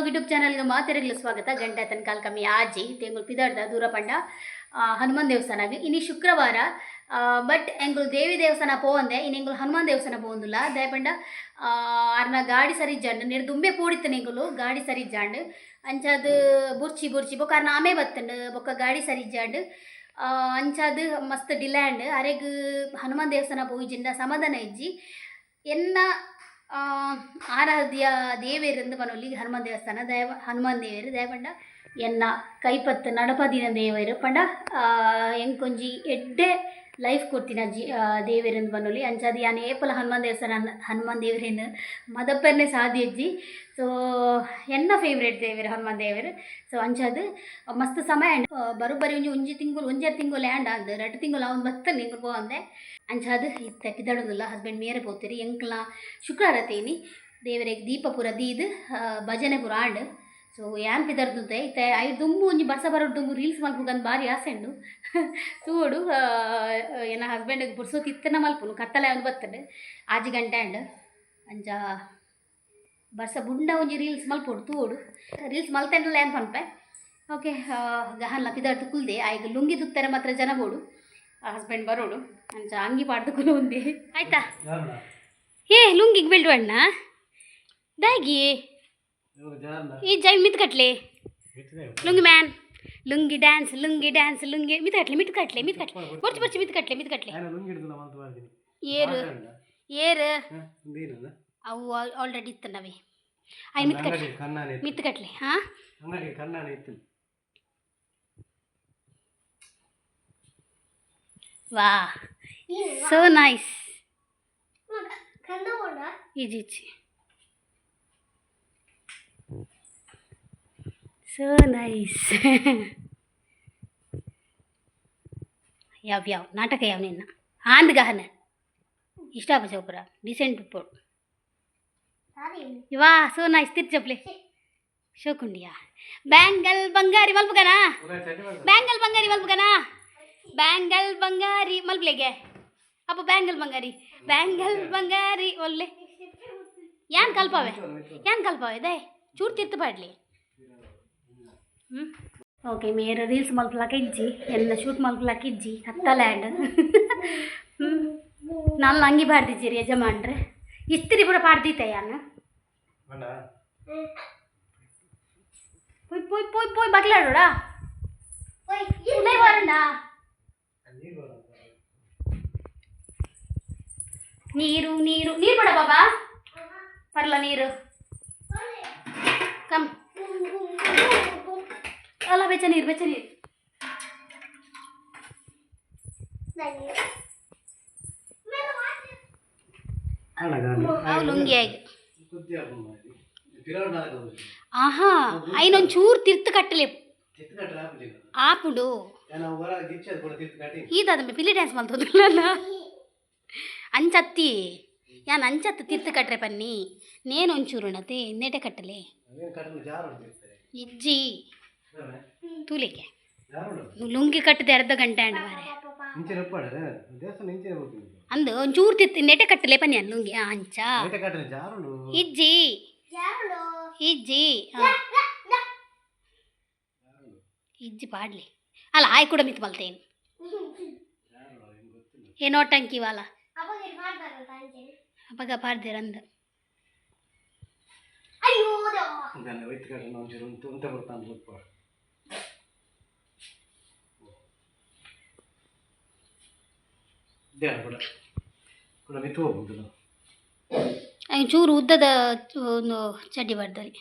Blog YouTube ಚಾನಲ್ಗೆ ಮಾತೆರಗಲು ಸ್ವಾಗತ. ಗಂಟೆ ತನ್ನ ಕಾಲ್ ಕಮ್ಮಿ. ಆಜಿ ತೇಂಗುಲ್ ಪಿದಾರ್ದ ದೂರ ಪಂಡ ಆ, ಹನುಮಾನ್ ದೇವಸ್ಥಾನಗೆ ಇನ್ನು ಶುಕ್ರವಾರ ಬಟ್ ಎಂಗುಲ್ ದೇವಿ ದೇವಸ್ಥಾನ ಪೋವಂದೆ ಇನ್ನು ಎಂಗುಲ್ ಹನುಮಾನ್ ದೇವಸ್ಥಾನ ಪೋವಂದಿಲ್ಲ ದಯಪಂಡ ಅರ್ನ ಗಾಡಿ ಸರಿ ಜಾಂಡ್. ನೀರು ದುಂಬೆ ಪೋಡಿತ್ತೆ ಗಾಡಿ ಸರಿ ಜಾಂಡ್. ಅಂಚಾದ ಬುರ್ಚಿ ಬುರ್ಚಿ ಬೊಕ್ಕ ಅರ್ನ ಆಮೆ ಬತ್ತಂಡು. ಬೊಕ್ಕ ಗಾಡಿ ಸರಿ ಜಾಂಡ್. ಅಂಚಾದ ಮಸ್ತ್ ಡಿಲ್ಯಾಂಡ್. ಅರೆಗ್ ಹನುಮಾನ್ ದೇವಸ್ಥಾನ ಪೋಯಿಜಿಂಡ ಸಮಾಧಾನ ಇಜ್ಜಿ. ಎನ್ನ ಆರಾಧ್ಯ ದೇವೇರಂದು ಪನೊಲಿ ಹನುಮಾನ್ ದೇವಸ್ಥಾನ ದಯ ಹನುಮಾನ್ ದೇವೇರು ದಯಪಂಡ ಎನ್ನ ಕೈಪತ್ತು ನಡಪದಿನ ದೇವರು ಪಂಡ ಆ, ಎಂಕೊಂಜಿ ಎಡ್ಡೆ ಲೈಫ್ ಕೊಡ್ತೀನಿ ಅಜ್ಜಿ ದೇವರಿಂದ ಬನ್ನೋಲಿ ಅಂಚಾದಿ ಯಾನ್ ಏಪಲ ಹನುಮಾನ್ ದೇವಸ್ಥಾನ ಹನುಮಾನ್ ದೇವರೇನು ಮದಪ್ಪರ್ನೆ ಸಾದಿ ಅಜ್ಜಿ. ಸೊ ಎನ್ನ ಫೇವ್ರೇಟ್ ದೇವರು ಹನುಮಾನ್ ದೇವರು? ಸೊ ಅಂಚಾದ್ ಮಸ್ತ್ ಸಮಯ ಉಂಡು. ಆ, ಬರೋಬ್ಬರಿ ಒಂಜಿ ಒಂಜಿ ತಿಂಗಳು ಒಂಜೆರಡು ತಿಂಗಳು ಲ್ಯಾಂಡ್ ಆದ್ ಎರಡು ತಿಂಗಳು ಅವ್ನು ಬತ್ತನೆ ನಿಂಗೆ ಪೋವಂದೆ ಅಂಚಾದ್ ಇತ್ತ ಕಿದಡೋದಿಲ್ಲ ಹಸ್ಬೆಂಡ್ ಮೇರೆ ಪೋತೀರಿ. ಎಂಕ್ಲ ಶುಕ್ರವಾರ ತೇನಿ. ದೇವರಿಗೆ ದೀಪ ಪೂರ ದೀದ್ ಭಜನೆ ಪೂರ ಆಂಡ್ ಸೊ ಯಾನ್ ಪಿದರ್ದುಂತೆ ಐತೆ ಐದು ದುಂಬು ಒಂಜಿ ಬಸ ಬರೋಡು ದುಂಬು ರೀಲ್ಸ್ ಮಲ್ಪುಗಂದು ಭಾರಿ ಆಸೆ ಉಂಡು. ತೂಡು ಏನ ಹಸ್ಬೆಂಡ್ ಹಸ್ಬೆಂಡಿಗೆ ಬುಡ್ಸೋತಿ ಇತ್ತನ ಮಲ್ಪುನು ಕತ್ತಲೆ ಅವ್ನು ಬತ್ತಡು. ಆಜಿ ಗಂಟೆ ಅಂಡ್ ಅಂಜ ಬರ್ಸ ಬುಂಡ ಒಂಜಿ ರೀಲ್ಸ್ ಮಲ್ಪೋಡು ತೂಡು ರೀಲ್ಸ್ ಮಲ್ತೆಂಡಲ್ಲ ಏನು ಪನ್ಪೆ? ಓಕೆ ಗಹನ್ ಪಿದಾಡ್ದು ಕುಲ್ದೆ ಆಯ್ಕೆ ಲುಂಗಿ ತುತ್ತಾರೆ ಮಾತ್ರ ಜನ ಬೋಡು ಹಸ್ಬೆಂಡ್ ಬರೋಡು. ಅಂಚ ಅಂಗಿ ಪಾಡ್ದು ಕುಲು ಉಂದಿ. ಆಯ್ತಾ? ಏ ಲುಂಗಿಗೆ ಬಿಲ್ಡು ಅಣ್ಣ. ದಾಗಿ ಈ ಜೈ ಮಿತ್ ಕಟ್ಲೆ lungi man lungi dance lungi dance lungi ಮಿತ್ ಕಟ್ಲೆ ಮಿತ್ ಕಟ್ಲೆ ಮಿತ್ ಕಟ್ಲೆ ಬರ್ಚಿ ಬರ್ಚಿ ಮಿತ್ ಕಟ್ಲೆ ಮಿತ್ ಕಟ್ಲೆ ಏರು ಏರು ಅವು ಆಲ್ರೆಡಿ ಇತ್ತನವೆ ಆಯ್ ಮಿತ್ ಕಟ್ಲೆ ಮಿತ್ ಕಟ್ಲೆ ಹಾಂ ವಾ ಸೋ ನೈಸ್ ಯಾವ ಯಾವ ನಾಟಕ ಯಾವ ನಿನ್ನ ಆಂದ್ ಗಹನ ಇಷ್ಟ ಚೌಪುರ ಡಿಸೆಂಟ್ ಉಪ್ಪು ವಾ ಸೋ ನೈಸ್ ತಿರ್ ಚಪ್ಲೆ ಶೋಕುಂಡಿಯಾ ಬ್ಯಾಂಗಲ್ ಬಂಗಾರಿ ಮಲ್ಪಗನಾ ಬ್ಯಾಂಗಲ್ ಬಂಗಾರಿ ಮಲ್ಪಗನಾ ಬ್ಯಾಂಗಲ್ ಬಂಗಾರಿ ಮಲ್ಪ್ಲೆಗೆ ಅಪ್ಪ ಬ್ಯಾಂಗಲ್ ಬಂಗಾರಿ ಬ್ಯಾಂಗಲ್ ಬಂಗಾರಿ ಒಲ್ಲೆ ಯಾನ್ ಕಲ್ಪವೆ ಯಾನ್ ಕಲ್ಪವೆ ದೇ ಚೂರು ತಿರ್ತು ಪಾಡ್ಲಿ ಓಕೆ ಮೇರ ರೀಲ್ಸ್ ಮಲ್ಪಲಾಕ ಇಜ್ಜಿ ಎಲ್ಲ ಶೂಟ್ ಮಲ್ಪಲಾಕ ಇಜ್ಜಿ ಕತ್ತ ಲ್ಯಾಂಡ್ ಹ್ಞೂ ನಾನು ಅಂಗಿ ಪಾಡ್ದಿಜ್ಜಿರಿ ಯಜಮಾನ್ರೆ ಇಸ್ತ್ರಿ ಕೂಡ ಪಾಡ್ದಿತ್ತೆ ಯಾನು ಪೋಯ್ ಪೋಯ್ ಪೋಯ್ ಪೋಯ್ ಬಗ್ಲಾಡೋಡಾ ಉದಯ ಬರಣ್ಣ ನೀರು ನೀರು ನೀರು ಬೇಡ ಬಾಬಾ ಬರಲ್ಲ ನೀರು ಕಮ್ ಅಲ್ಲ ಬೆಚ್ಚ ಇರ್ ಬೆಚ್ಚ ನೀರು. ಅವು ಲುಂಗಿ ಆಗಿ. ಆಹಾ ಐನೊಂದು ಚೂರು ತಿರ್ತು ಕಟ್ಟಲೆ ಆಪುಡು ಈದಾದ ಪಿಲಿ ಡ್ಯಾನ್ಸ್ ಮಲ್ತೋದಿಲ್ಲ ಅಂಚತ್ತಿ. ಯಾನ್ ಅಂಚತ್ತು ತಿರ್ತು ಕಟ್ರೆ ಪನ್ನಿ. ನೇನೊಂಚೂರು ಒಂಚೂರು ನತೆ ನೆಟೆ ಕಟ್ಟಲೆ. ಇಜ್ಜಿ. ತೂಲಿಕೆ. ಲುಂಗಿ ಕಟ್ಟಿದೆ ಅರ್ಧ ಗಂಟೆ ಅಂಡ್ ಮಾರೆ ಅಂದು ಒಂಚೂರು ತಿತ್ತು ನೆಟೆ ಕಟ್ಟಲೆ ಪನಿ ಅಲ್ಲಿ ಲುಂಗಿ ಆ, ಅಂಚ ಇಜ್ಜಿ ಇಜ್ಜಿ. ಇಜ್ಜಿ ಪಾಡ್ಲಿ. ಅಲ್ಲ ಆಯ್ ಕೂಡ ಮಿತ್ ಬಲ್ತೇನು. ಏನೋ ಟಂಕಿ ವಾಲ. ಅಪಗ ಪಾಡ್ದೇರ ಅವ್ನು ಚೂರು ಉದ್ದದ ಒಂದು ಚಡ್ಡಿ ಬಡ್ದರಿ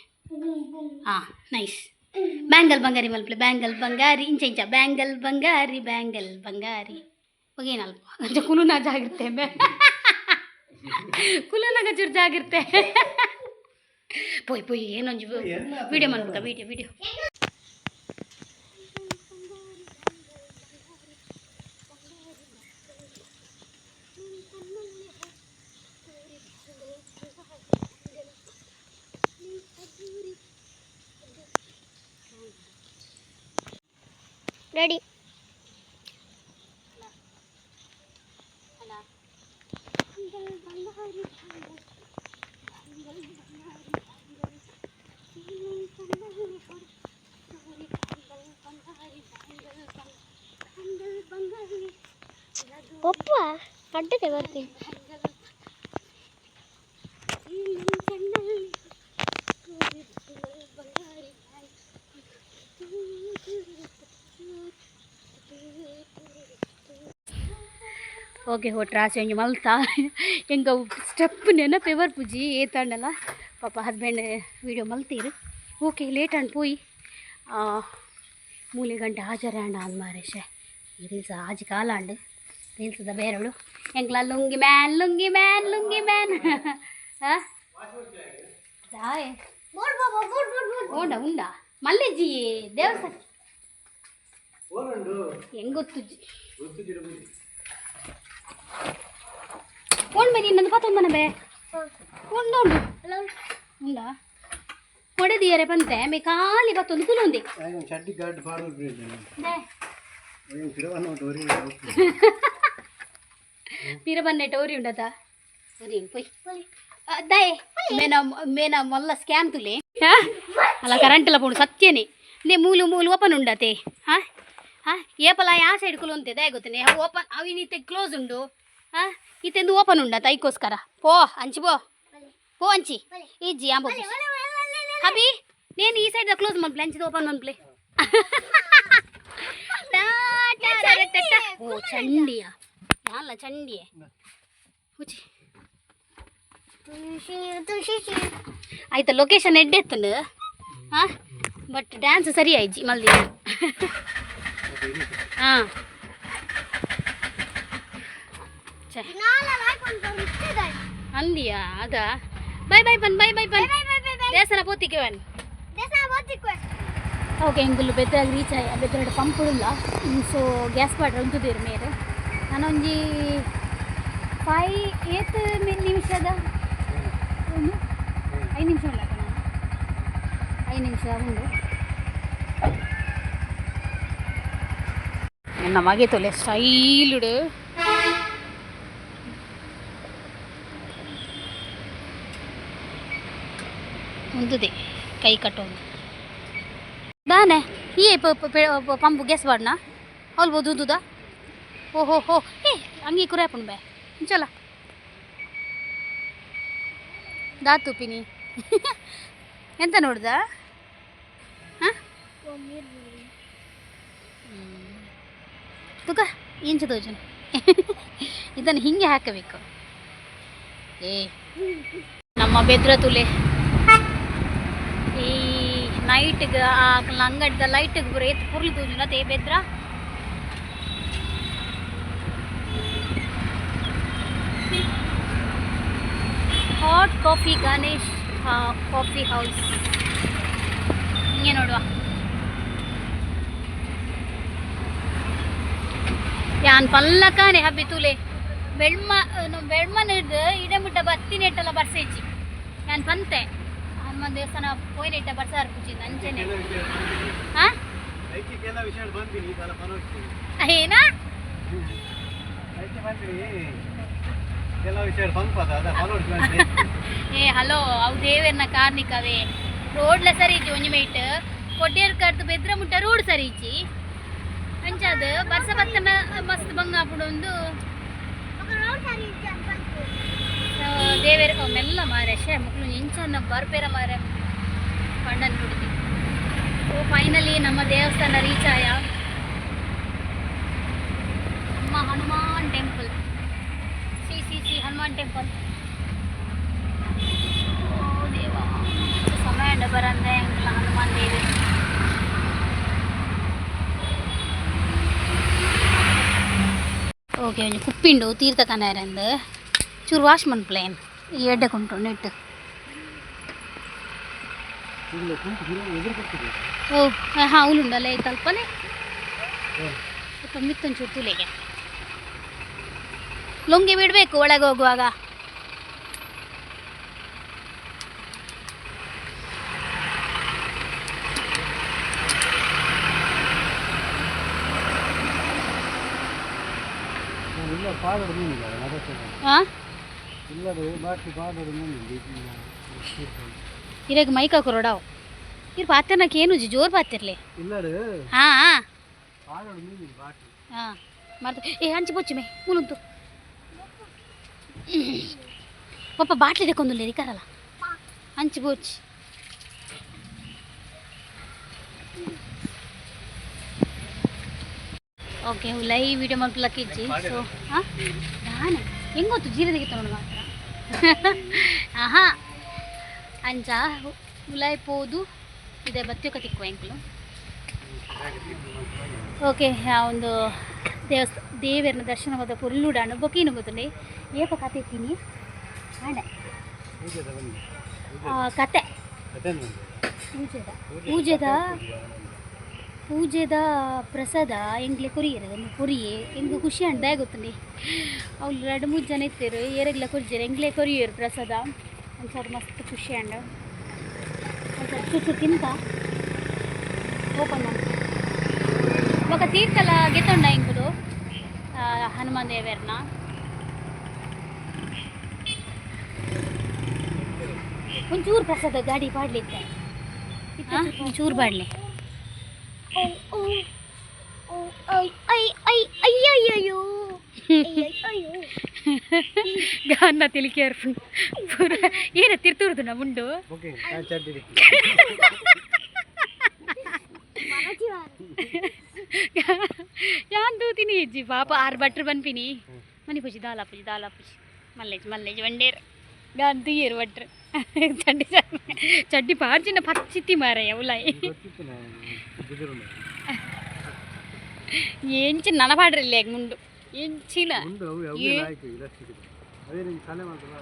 ಹಾಂ ನೈಸ್ ಬ್ಯಾಂಗಲ್ ಬಂಗಾರಿ ಮಲ್ಪಲೆ ಬ್ಯಾಂಗಲ್ ಬಂಗಾರಿ ಇಂಚ ಇಂಚ ಬ್ಯಾಂಗಲ್ ಬಂಗಾರಿ ಬ್ಯಾಂಗಲ್ ಬಂಗಾರಿ. ಹೋಗೇನಲ್ಪ ಅಂಚ ಕುಲುನ ಜಾಗಿರ್ತೆ ಕುಲುನಾಗ ಚೂರು ಜಾಗಿರ್ತೆ ಪೋಯ್ ಪೋಯ್ ಏನೊಂದು ವಿಡಿಯೋ ಮಾಡ್ಬೇಕಾ ವಿಡಿಯೋ ವಿಡಿಯೋ ರೆಡಿ ಅಲ್ಲ ಅಡ್ಡಕ್ಕೆ ಬರ್ತೀನಿ ಓಕೆ ಹೋಟ್ರ ಆಸೆ ಒಂಜಿ ಮಲ್ತಾ ಎಂಗ ಸ್ಟೆಪ್ ನೆನಪೆ ಬರ್ಪುಜಿ ಏತಾಂಡಲ ಪಾಪ ಹಸ್ಬೆಂಡ್ ವೀಡಿಯೋ ಮಲ್ತೀರು ಓಕೆ ಲೇಟ್ ಅಂಡ್ ಪೋಯಿ ಮೂಲೆ ಗಂಟೆ ಹಾಜರಾಂಡ ಅಂದ್ ಮಾರೇಶೆ ಈ ರೀಲ್ಸ್ ಆಜಿ ಕಾಲಾಂಡು ರೀಲ್ಸ್ದ ಬೇರೆಳು. ಎಂಕ್ಲ lungi man lungi man lungi man. ಹಾಂ ಜಾಯ್. ಓಂಡ ಉಂಡ ಮಲ್ಲೆಜ್ಜಿ ದೇವಸ್ಥಾನ. ಹೆಂಗೊತ್ತು ಫೋನ್ ಬನ್ನಿ ನಂದು ಪತ್ತ ಮನ ಬೇ. ಉಂಡು ಉಂಡ. ಹೊಡೆದಿಯರೆ ಪಂತೆ ಮೇ ಖಾಲಿ ಬತ್ತೊಂದು ಕುಲೊಂದಿ ಚಡ್ಡಿ ಗಾಡ್ ಪಾಡು ದೇ ಕಿರವನ್ನು ಡೋರಿ ಪೀರ ಬನ್ನೆ ಟೋರಿ ಉಂಡದ ಸರಿ ಪೊಯ್ ದಯೆ ಮೇನ ಮೇನ ಮೊಲ್ಲ ಸ್ಕ್ಯಾನ್ ತುಲೆ ಹಾ ಅಲ್ಲ ಕರೆಂಟ್ ಎಲ್ಲ ಪೋಡು ಸತ್ಯನೇ ನೇ ಮೂಲು ಮೂಲು ಓಪನ್ ಉಂಡತೆ ಹಾ ಹಾ ಏಪಲ ಯಾ ಸೈಡ್ ಕುಲು ಅಂತೆ ದಯ ಗೊತ್ತನೆ ಓಪನ್ ಅವಿನೀತೆ ಕ್ಲೋಸ್ ಉಂಡು ಹಾ ಇತ್ತೆಂದು ಓಪನ್ ಉಂಡತ ಐಕೋಸ್ಕರ ಪೋ ಅಂಚಿ ಪೋ ಪೋ ಅಂಚಿ ಈಜಿ ಆಂಬೋ ಹಬಿ నేను ఈ సైడ్ క్లోజ్ మన లంచ్ ఓపెన్ మన ప్లే ఓ చండియా ಅಲ್ಲ ಚಂಡಿ ಹುಚ್ಚಿ ಆಯ್ತಾ ಲೊಕೇಶನ್ ಎಡ್ಡೆ ಎತ್ತಂಡು ಹಾಂ ಬಟ್ ಡ್ಯಾನ್ಸ್ ಸರಿ ಆಯ್ತು ಮಲ್ದಿ ಹಾಂ ಅಂದಿಯಾ ಅದಾ ಬಾಯ್ ಬಾಯ್ ಬನ್ ಬಾಯ್ ಬಾಯ್ ಬನ್ ದೇಸರ ಬೋತಿಕೆ ಬನ್ ಓಕೆ ಎಂಗುಲು ಬೆದ್ರಾಗ ರೀಚ್ ಆಯ್ತು ಬೆದ್ರಾಗ ಪಂಪ್ ಇಲ್ಲ ಸೊ ಗ್ಯಾಸ್ ಬಾಟ್ರ್ ಉಂಟು ಮೇರೆ ನಾನೊಂಜಿ ಫೈ ಏತ್ ನಿಮಿಷದ ಐದು ನಿಮಿಷ ಉಂಡಾಕ ನಾನು. ಐದು ನಿಮಿಷ ಉಂಡು ನನ್ನ ಮಗೆ ತೊಲೆ ಸ್ಟೈಲ್ಡು ಉಂದುದೆ ಕೈ ಕಟ್ಟೋದು ದಾನೆ ಈ ಪಂಪು ಗ್ಯಾಸ್ ಬಾಡ್ನ ಅಲ್ಬೋದು ಉಂದುದ ಓಹೋ ಹೋ ಏ ಅಂಗಿ ಕುರಾಪುಣ್ ಬೇ. ಚಲ. ದಾತು ಪಿನಿ ಎಂತ ನೋಡ್ದ? ತುಕ ಇಂಚ ತೋಜನ್ ಇದನ್ನು ಹಿಂಗೆ ಹಾಕಬೇಕು. ಏ, ನಮ್ಮ ಬೆದ್ರ ತುಲೆ. ಈ ನೈಟ್ಗೆ ಆ, ಲಂಗಡ್ದ ಲೈಟ್ಗೆ ಬರೋ ಎತ್ತು ಪುರ್ಲಿ ತೋಜನ ತೇ Bedra. Hot coffee Ganesh coffee house ಹಿಂಗೆ ನೋಡುವ. ಯಾನ್ ಪಲ್ಲಕಾನೆ ಹಬ್ಬಿ ತುಲೆ. ಬೆಳ್ಮ ಬೆಳ್ಮನ ಹಿಡ್ದು ಇಡಮಿಟ್ಟ ಬತ್ತಿ ನೆಟ್ಟಲ್ಲ ಬರ್ಸೇಜಿ ಯಾನ್ ಪಂತೆ. ಅಮ್ಮ ದೇವಸ್ಥಾನ ಪೋಯ್ ನೆಟ್ಟ ಬರ್ಸಾರ್ ಪೂಜಿ ನಂಚೆನೆ ಹಾ? ಏನಾ? ಏ ಹಲೋ ಅವು ದೇವೇರ್ನ ಕಾರ್ನಿಕವೇ ರೋಡ್ಲ ಸರಿ ಇಜ್ಜಿ ಒಂಜಿ ಮೈಟ್ ಕೊಡ್ಡೇರ್ ಕರ್ದು ಬೆದ್ರ ಮುಟ್ಟ ರೋಡ್ ಸರಿ ಇಜ್ಜಿ ಅಂಚಾದ ಬರ್ಸ ಬತ್ತನ ಮಸ್ತ್ ಬಂಗಾಪುಡು ಒಂದು. ದೇವೇರ ಮೆಲ್ಲ ಮಾರೆ ಶೇ ಮಕ್ಕಳು ಇಂಚನ್ನ ಬರ್ಪೇರ ಮಾರೆ ಪಂಡನ್ ಹುಡುಗಿ ಓ ಫೈನಲಿ ನಮ್ಮ ದೇವಸ್ಥಾನ ರೀಚ್ ಆಯ? ನಮ್ಮ ಹನುಮಾನ್ ಟೆಂಪಲ್ ಸಿ ಸಿ ಸಿ ಹನುಮಾನ್ ಟೆಂಪಲ್ ಓ ದೇವಾ. ಸಮಯ ಬರಂದೆ ಅಂಕಲ ಹನುಮಾನ್ ದೇವಿ. ಓಕೆ ಒಂಜಿ ಕುಪ್ಪಿಂಡು ತೀರ್ಥ ಕನಾರಂದು ಚೂರು ವಾಶ್ ಮನ್ಪ್ಲೇನ್ ಈ ಎಡ್ಡೆ ಕೊಂಟು ನೆಟ್ ಇಲ್ಲ ಕುಂತು ಎದುರು ಕೊಟ್ಟಿದೆ ಓ ಹಾಂ ಅವಳುಂಡಲ್ಲ ಈ ತಲ್ಪನೆ ಮಿತ್ತೊಂಚೂರು ತುಲೆಗೆ. ಲುಂಗಿ ಬಿಡಬೇಕು ಒಳಗೆ ಹೋಗುವಾಗ. ಇರಾಗ ಮೈಕ ಕೊರಡಾವ್. ಇರ್ ಪಾತ್ರೆನಕ್ಕೆ ಏನು ಜೋರು ಪಾತಿರ್ಲಿ? ಹಾ ಹಾಂ ಹಾಂ ಮಾಡ್ತ ಏ ಹಂಚಿ ಬೊಚ್ಚಿ ಮೇ ಮುಲುಂತು ಪಪ್ಪ ಬಾಟ್ಲಿ ತೆಕ್ಕೊಂದು ಇರಿಕಾರಲ್ಲ ಹಂಚಿ ಗೋಚಿ ಓಕೆ ಲೈ ವಿಡಿಯೋ ಮಾಡ್ಲಕ್ಕೆ ಇಜ್ಜಿ. ಸೊ ಹಾಂ ನಾನು? ಹೆಂಗೆ ಗೊತ್ತು? ಜೀರ ತೊಗೊಂಡು ಮಾತ್ರ. ಆಹಾ. ಅಂಚ ಉಲಾಯ್ ಪೋದು. ಇದೆ ಬತ್ತಿಯೊಕ ತಿಕ್ಕುವ ಎಂಕ್ಲು ಓಕೆ ಆ, ಒಂದು ದೇವಸ್ಥ ದೇವರನ್ನ ದರ್ಶನ ಹೋದ ಪುಲ್ಲುಡಾನು ಬೊಕೀನು ಗೊತ್ತುಂಡೆ ಏಪ ಕತೆ ಆಡೆ ಆ, ಕತೆ. ಪೂಜೆದ. ಪೂಜೆದ ಪೂಜೆದ ಪ್ರಸಾದ ಎಂಗ್ಲೆ ಕೊರಿಯರು ಕೊರಿಯೆ. ಎಂಗ್ ಖುಷಿ ಅಂಡ ಗೊತ್ತುಂಡಿ ಅವ್ರು ಎರಡು ಮೂರು ಜನ ಇರ್ತಾರೆ ಏರೆಗ್ಲ ಕೊರಿಜರು ಎಂಗ್ಲೆ ಕೊರಿಯರು ಪ್ರಸಾದ. ಒಂದ್ಸಲ ಮಸ್ತ್ ಖುಷಿ ಅಂಡ ಚುಚ್ಚು ತಿಂತ. ಓಪನ್ ಮಾಡಿ ఒక ತೀರ್ಥಲ ಗೆತ್ತೊಂಡ ಇಂಕುಲು ಹನುಮಾನ್ ದೇವರನ್ನ ಒಂಚೂರು ಪ್ರಸಾದ ಗಾಡಿ ಪಾಡ್ಲಿಕ್ಕೆ ಒಂಚೂರು ಪಾಡ್ಲಿ ಅಯ್ಯಯ್ಯೋ ಗಾನ್ನ ತಿಲಿಕೆ ಪೂರ ಏನ ತಿರ್ತುರ್ದು ನಾ ಮುಂಡು ಓಕೆ ಚಡ್ಡಿ ಯಾನ್ ದೂತಿನಿ ಇಜ್ಜಿ ಪಾಪ ಆರು ಬಟ್ರು ಬನ್ಪಿನಿ ಮನಿ ಪೂಜಿ ದಾಲ ಪೂಜಿ ದಾಲ ಪೂಜಿ ಮಲ್ಲೇಜ್ ಮಲ್ಲೇಜ್ వండేరు గాని తీయరు బట్రు చడ్డి చడ్డి పార్చిన పచ్చిత్తి మారయ్య ఉలాయి ಗೊತ್ತಿತ್ತು ನಾನು ಬಿದಿರು ఏంచి ననపాడ్రి లేక ముందు ఎంచిన ಮುಂದೆ ಅವು ಏ- ಯಾವುದೇ ಆಯ್ತು ಇದಷ್ಟು ಅದೇ ನಿಮ್ಗೆ ತಲೆ ಮಾಡ್ತಲ್ಲ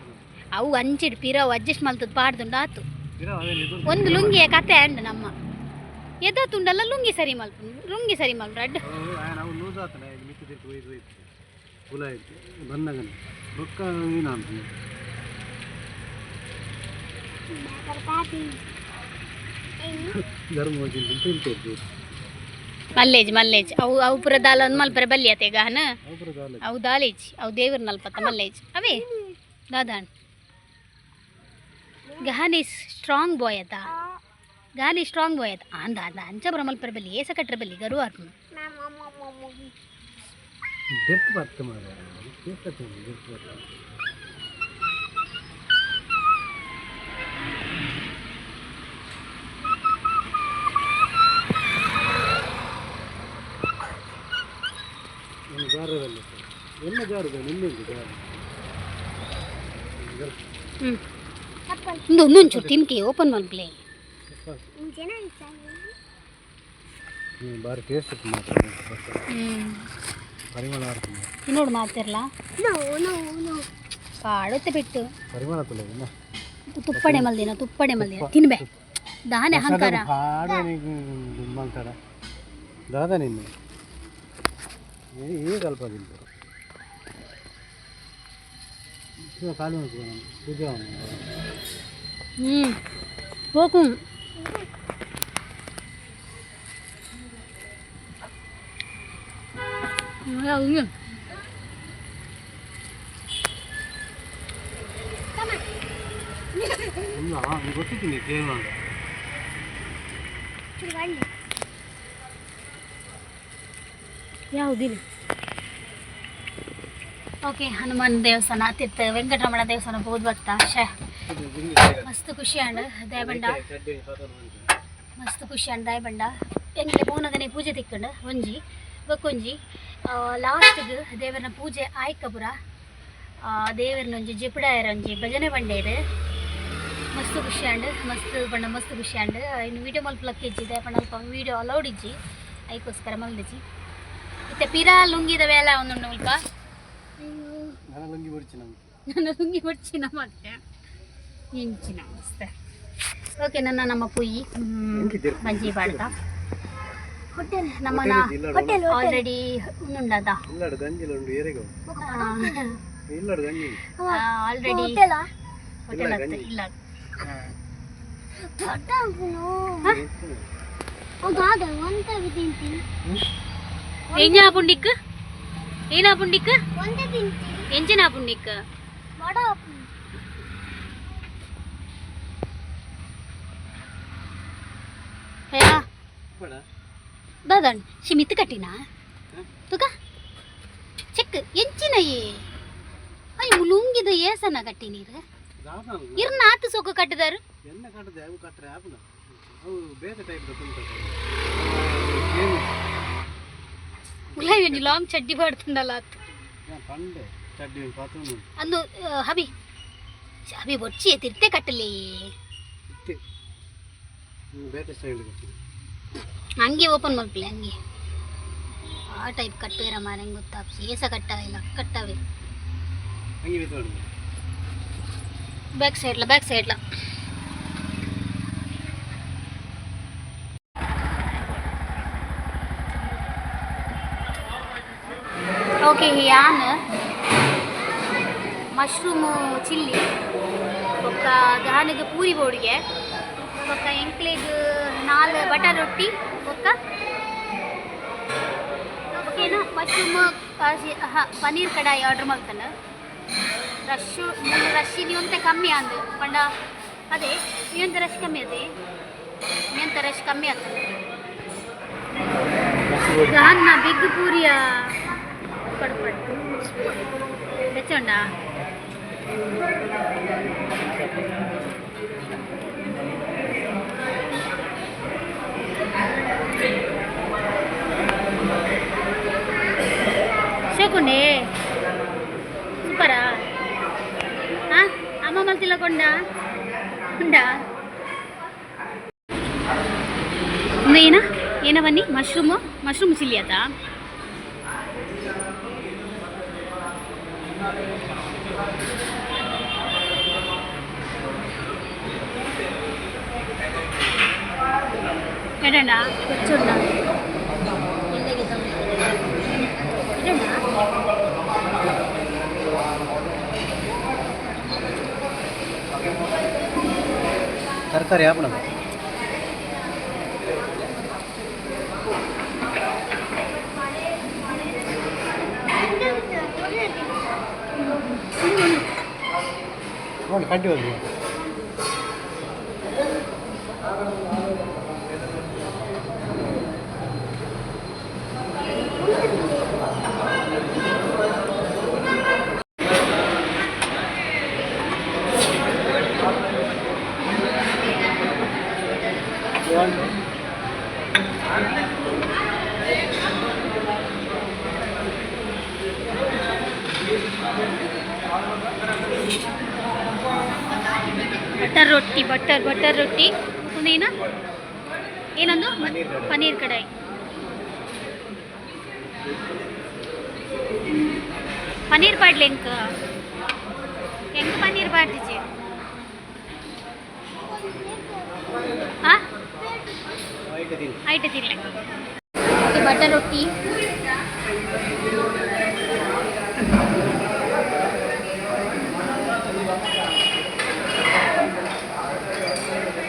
ಅವು ಅಂಚಿಡ್ ಪಿರವು ಅಡ್ಜಸ್ಟ್ ಮಲ್ತದ್ ಪಾಡ್ದುಂಡು ಆತು ಇರೋ ಅದೇ ನಿದ್ರು ಒಂದು ಲುಂಗಿಯ ಕತೆ ಅಂಡ್ ನಮ್ಮ ಎದತ್ತುಂಡಲ್ಲ ಲುಂಗಿ ಸರಿ ಮಲ್ಪು ಲುಂಗಿ ಸರಿ ಮಲ್ಪು ನಾವು ಲೂಸ್ ಆತನ ಈಗ ಮಿಕ್ಕಿ ತಿರ್ತು ಒಯ್ದು ಒಯ್ತು ಹುಲ ಆಯ್ತು ಬಂದಾಗನೆ ರೊಕ್ಕ ಏನು ಅಂತ ಮಲ್ಲೇಜ್ ಮಲ್ಲೇಜ್. ಅವು ಅವು ಪುರ ದಾಲ ಮಲ್ಪರ ಬಲ್ಲಿ ಆತೆ ಗಾನ ದಾಲ ಅವು ದಾಲೇಜ್ ಅವು ದೇವ್ರ ನಲ್ಪತ್ತ ಮಲ್ಲೇಜ್. ಅವೇ ದಾದಾಣ್. ಗಹನ್ ಸ್ಟ್ರಾಂಗ್ ಬಾಯ್ ಅತ ಸ್ಟ್ರಾಂಗ್ ಬಾಯ್ ಅತ ಅಂದ ಅಂದ ಅಂಚ ಬರ ಮಲ್ಪರ ಬಲ್ಲಿ ಏಸ ಕಟ್ರ ಬಲ್ಲಿ ಗರು ಆರ್ಪು ಬೆರ್ತು ಬರ್ತ ಮಾರ ಕೇಳ್ತದೆ ಬೆರ್ತು ಬರ್ತ. ನನ್ನ ಜಾರದಲ್ಲಿ ಎಲ್ಲ ಜಾರುದ ನಿನ್ನೆಂದು ಜಾರು ಹ್ಞೂ ಒಂದು ಒಂದೊಂಚೂರು ತಿನ್ಕೆ ಓಪನ್ ಮಲ್ಪ್ಲೆ ಹ್ಞೂ ಭಾರಿ ಟೇಸ್ಟ್ ಇತ್ತು ಮಾತ್ರ. ಹ್ಞೂ ಪರಿಮಳ ಮಾಡ್ತಿರಲ್ಲ ಕಾಡುತ್ತೆ ಬಿಟ್ಟು. ಪರಿಮಳ ತುಪ್ಪಡೆ ಮಲ್ದಿನ ತುಪ್ಪಡೆ ಮಲ್ದಿನ ತಿನ್ಬೇ. ದಾನೆ ಅಹಂಕಾರ. ದಾದ ನಿನ್ನೆ. ಈಗ ಅಲ್ಪ ತಿಂತಾರೆ ಖಾಲಿ ಮಾಡ್ತೀವಿ ನಾನು ಪೂಜೆ ಹ್ಞೂ ಹೋಗು ಹೌದು ಇಲ್ಲ ನಿಂಗೆ ಗೊತ್ತಿದ್ದೀನಿ ಕೇಳುವಾಗ ಯಾವುದಿಲ್ಲ ಓಕೆ ಹನುಮಾನ್ ದೇವಸ್ಥಾನ ತಿರ್ತ ವೆಂಕಟರಮಣ ದೇವಸ್ಥಾನ ಹೋದ್ ಬರ್ತಾ ಶೇ ಮಸ್ತ್ ಖುಷಿ ಅಂಡ್ ದಯಬಂಡ. ಮಸ್ತ್ ಖುಷಿ ಅಂಡ್ ದಯಬಂಡ. ಎಂಗ್ಲೆ ಪೂನಗನೆ ಪೂಜೆ ತಿಕ್ಕಂಡು ಒಂಜಿ. ಬಕ್ಕೊಂಜಿ ಲಾಸ್ಟ್ಗೆ ದೇವರನ ಪೂಜೆ ದೇವರನ ಒಂಜಿ ಜಿಪುಡಾಯರ ಒಂಜಿ ಭಜನೆ ಬಂಡೇರು ಮಸ್ತ್ ಖುಷಿ ಅಂಡ್ ಮಸ್ತ್ ಪಂಡ ಮಸ್ತ್ ಖುಷಿ ಅಂಡ್ ಇನ್ನು ವೀಡಿಯೋ ಮಲ್ಪಲಕ್ಕೆ ಇಜ್ಜಿ ದಯಪಂಡ ಅಲ್ಪ ವೀಡಿಯೋ ಅಲೌಡ್ ಇಜ್ಜಿ. ಅದಕ್ಕೋಸ್ಕರ ಮಲ್ದಿಜ್ಜಿ. ಮತ್ತೆ ಪಿರಾ ಲುಂಗಿದ ವೇಲ ಒಂದು ನಮ್ಗೆ ನನ್ನ ಲುಂಗಿ ಹೊಡ್ಚಿನ ಮತ್ತೆ. ಇಂಚಿನ ಮಸ್ತೆ. ಓಕೆ ನನ್ನ ನಮ್ಮ ಪುಯಿ ಮಂಜಿ ಬಂಜಿ ಬಾಡ್ದ ನಮ್ಮನ ಹೋಟೆಲ್ ಆಲ್ರೆಡಿ ಉಂಡದ ಇಲ್ಲಡು ಗಂಜಿಲ ಉಂಡು ಏರೆಗೆ ಇಲ್ಲಡು ಗಂಜಿ ಆಲ್ರೆಡಿ ಇಲ್ಲ, ಹೋಟೆಲ್ ಹತ್ರ ಗಂಜಿ. ಇಲ್ಲ ಎಂಜಿನ ಪುಂಡಿಕ್ ಏನ ಪುಂಡಿಕ್ ಎಂಜಿನ ಪುಂಡಿಕ್ ಹೇಳ ಬೇಡ ದಾದನ್ ಶಿಮಿತ್ ಕಟ್ಟಿನ? ತುಕ ಚೆಕ್ ಎಂಚಿನ ಏ ಅಯ್ಯ ಲುಂಗಿದ ಏಸನ ಕಟ್ಟಿ ನೀರು ದಾಸನ ಇರ್ನ ಆತು ಸೊಕ್ಕ ಕಟ್ಟಿದಾರು ಎಣ್ಣೆ ಕಟ್ಟದೆ ಅವು ಕಟ್ಟರೆ ಆಪುನ ಅವು ಬೇರೆ ಟೈಪ್ ತುಂಟ ಉಲಾಯ್ ಒಂಜಿ ಲಾಂಗ್ ಚಡ್ಡಿ ಪಾಡ್తుంಡಲ್ಲ ಆತು. ಪಂಡೆ? ಚಡ್ಡಿ ಪಾತ್ರ ಅಂದು ಆ, ಹಬಿ. ಹಬಿ ಬೊಚ್ಚಿ ತಿರ್ತೆ ಕಟ್ಟಲಿ. ಇತ್ತೆ ಬೇರೆ ಸ್ಟೈಲ್ ಹಂಗೆ ಓಪನ್ ಮಾಡ್ಬಿಡ್ಲಿ ಹಂಗೆ ಆ ಟೈಪ್ ಕಟ್ಟುವಿರ ಮಾರ ಹೆಂಗೆ ಗೊತ್ತಾ ಏಸ ಕಟ್ಟವೆ ಇಲ್ಲ ಕಟ್ಟವೆ ಹಂಗೆ ಬಿತ್ತೋಡಿ ಬ್ಯಾಕ್ ಸೈಡ್ಲ ಬ್ಯಾಕ್ ಸೈಡ್ಲ ಓಕೆ ಯಾನ್ ಮಶ್ರೂಮು ಚಿಲ್ಲಿ ಒಕ್ಕ ದಾನಿಗೆ ಪೂರಿ ಬೋಡಿಗೆ ಒಕ್ಕ ಎಂಕ್ಲಿಗೆ ನಾಲ್ ಬಟರ್ ರೊಟ್ಟಿ ಒಕ್ಕ ಓಕೆನಾ mushroom paneer kadai order rush ಮುಂದೆ ರಶ್ ನೀವಂತ ಕಮ್ಮಿ ಅಂದು, ಪಂಡ. ಅದೇ ನೀವಂತ ರಶ್ ಕಮ್ಮಿ ಅದೇ. ನೀವಂತ ರಶ್ ಕಮ್ಮಿ ಆಗ್ತದೆ. ಗಾನ್ನ ಬಿಗ್ ಪೂರಿಯ ಪಡ್ಪಟ್ಟು ಬೆಚ್ಚಂಡ? ಶೇಕುಂಡೆ ಸೂಪರಾ ಹಾಂ ಅಮ್ಮ ಮಲ್ತಿಲ್ಲ ಕೊಂಡ ಉಂಡ ಇನ್ನು ಏನ ಏನ ಬನ್ನಿ ಮಶ್ರೂಮು ಮಶ್ರೂಮ್ കറിയാപ്പണം കണ്ടു വന്നു. ಬಟರ್ ರೊಟ್ಟಿ, ಬಟರ್ ಬಟರ್ ರೊಟ್ಟಿ. ಏನ? ಏನೊಂದು? ಪನ್ನೀರ್ ಕಡಾಯಿ. ಪನ್ನೀರ್ ಬಾಡ್ಲಿ ಎಂಕ್ ಹೆಂಗೆ ಪನ್ನೀರ್ ಪಾಡ್ದಿಜಿ ಐಟ ತಿನ್ಲೆ ಓಕೆ ಬಟರ್ ರೊಟ್ಟಿ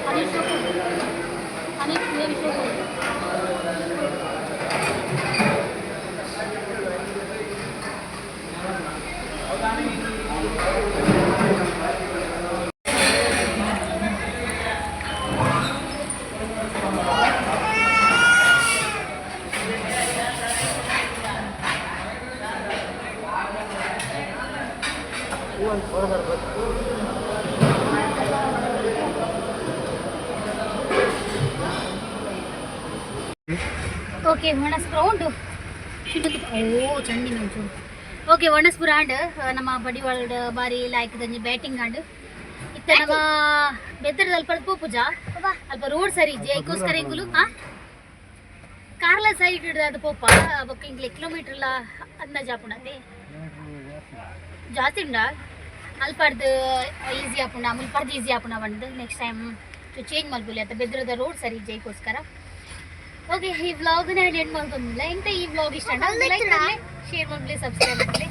ಪನ್ನೀರ್ ಸೊಪ್ಪು ಪನ್ನೀರ್ ಗ್ರೇವಿ ಸೊಪ್ಪು ಓಕೆ ಒಣಸ್ಪುರ ಉಂಟು ಓ ಚಂಡಿ ಓಕೆ ಒಣಸ್ಪುರ ಆಂಡ್ ನಮ್ಮ ಬಡಿವಾಳದ ಬಾರಿ ಲಾಯ್ಕ್ ದಂಜಿ ಬ್ಯಾಟಿಂಗ್ ಆಂಡ್ ಇತ್ತ ನಮ್ಮ ಬೆತ್ತರದ ಅಲ್ಪ ಅಲ್ಪ ಪೂಜ ಅಲ್ಪ ರೋಡ್ ಸರಿ ಇಜ್ಜೆ ಐಕೋಸ್ಕರ ಇಂಗುಲು ಹಾ ಕಾರ್ಲ ಸೈಡ್ ಅದು ಪೋಪ. ಬೊಕ್ಕ ಇಂಗ್ಲೆ ಕಿಲೋಮೀಟರ್ಲ ಅಂದಾಜ್ ಆಪುಣತೆ ಜಾಸ್ತಿ ಉಂಡ? ಅಲ್ಪಡ್ದು ಈಸಿ ಆಪುಂಡ? ಮುಲ್ಪಡ್ದು ಈಸಿ ಆಪುಣ ಬಂದು ನೆಕ್ಸ್ಟ್ ಟೈಮ್ ಚೇಂಜ್ ಮಾಡ್ಬೋಲಿ ಅಂತ. ಬೆದ್ರದ ರೋಡ್ ಸರಿ ಜೈಕೋಸ್ಕರ ಓಕೆ ಈ ವ್ಲಾಗ್ ನಾನು ಎಂಡ್ ಮಾಡ್ಕೊಂಡಿಲ್ಲ ಎಂತ ಈ ವ್ಲಾಗ್ ಇಷ್ಟ ಲೈಕ್ ಮಾಡಲಿ ಶೇರ್ ಮಾಡಲಿ ಸಬ್ಸ್ಕ್ರೈಬ್ ಮಾಡಲಿ